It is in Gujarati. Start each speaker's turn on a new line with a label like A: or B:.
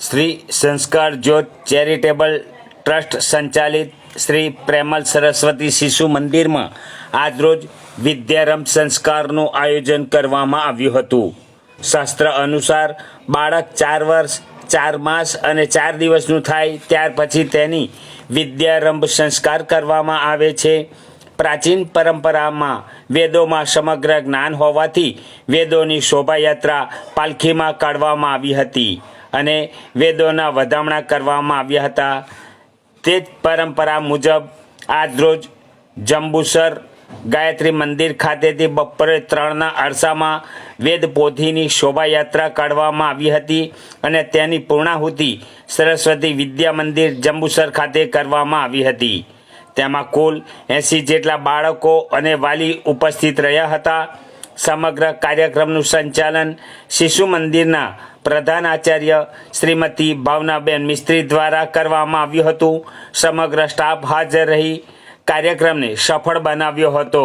A: શ્રી સંસ્કાર જ્યોત ચેરિટેબલ ટ્રસ્ટ સંચાલિત શ્રી પ્રેમલ સરસ્વતી શિશુ મંદિરમાં આજરોજ વિદ્યારંભ સંસ્કારનું આયોજન કરવામાં આવ્યું હતું. શાસ્ત્ર અનુસાર બાળક ચાર વર્ષ, ચાર માસ અને ચાર દિવસનું થાય ત્યાર પછી તેની વિદ્યારંભ સંસ્કાર કરવામાં આવે છે. પ્રાચીન પરંપરામાં વેદોમાં સમગ્ર જ્ઞાન હોવાથી વેદોની શોભાયાત્રા પાલખીમાં કાઢવામાં આવી હતી. અને વેદોના વધામણા કરવામાં આવ્યા હતા. તે જ પરંપરા મુજબ આજરોજ જંબુસર ગાયત્રી મંદિર ખાતેથી બપોરે ત્રણના અરસામાં વેદ શોભાયાત્રા કાઢવામાં આવી હતી અને તેની પૂર્ણાહુતિ સરસ્વતી વિદ્યા મંદિર જંબુસર ખાતે કરવામાં આવી હતી. તેમાં કુલ એંસી જેટલા બાળકો અને વાલી ઉપસ્થિત રહ્યા હતા. સમગ્ર કાર્યક્રમનું સંચાલન શિશુ મંદિરના પ્રધાન આચાર્ય શ્રીમતી ભાવનાબેન મિસ્ત્રી દ્વારા કરવામાં આવ્યું હતું. સમગ્ર સ્ટાફ હાજર રહી કાર્યક્રમને સફળ બનાવ્યો હતો.